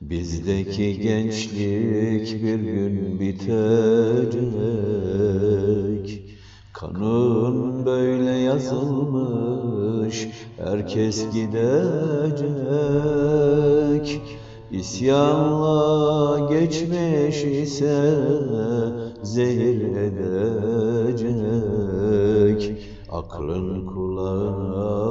Bizdeki gençlik bir gün bitecek Kanun böyle yazılmış Herkes gidecek. İsyanla geçmiş ise Zehir edecek. Aklın kulağına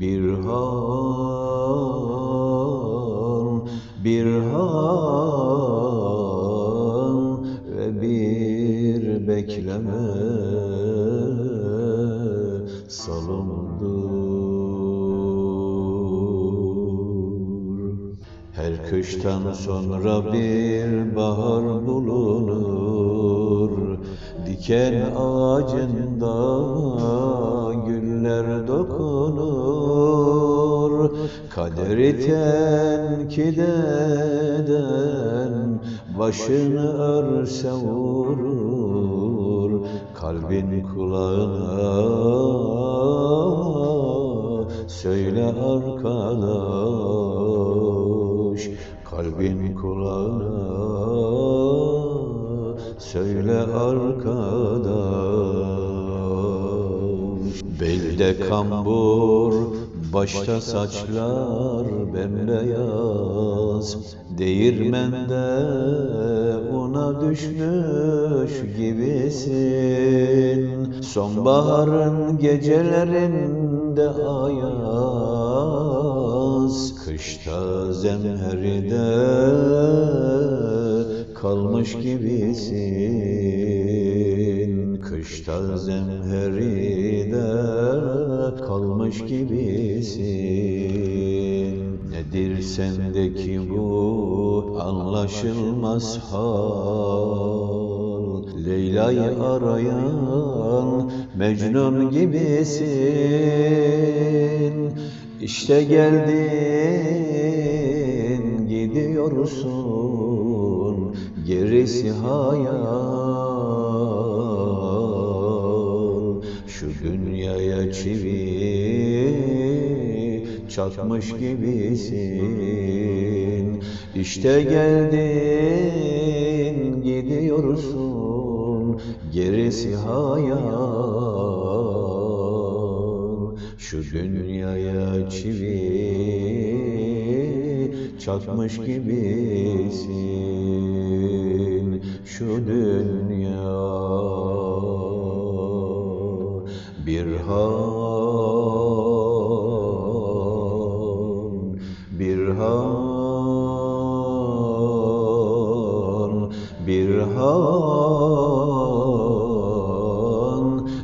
bir han, bir han ve bir bekleme salındır. Her kıştan sonra bir bahar bulunur Diken ağacında Kaderi tenkit eden başını örse vurur Kalbin kulağına söyle arkadaş Kalbin kulağına söyle arkadaş. Belde kambur, başta saçlar bembeyaz Değirmende una düşmüş gibisin. Sonbaharın gecelerinde ayaz Kışta zemheride kalmış gibisin. Kışta zemheride kalmış gibisin Nedir sendeki bu anlaşılmaz hal? Leyla'yı arayan Mecnun gibisin. İşte geldin gidiyorsun gerisi hayal. Şu dünyaya çivi çakmış gibisin. İşte geldin gidiyorsun. Gerisi hayal. Şu dünyaya çivi çakmış gibisin. Şu dünya bir han bir han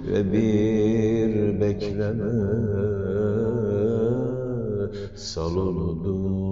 ve bir bekleme salındı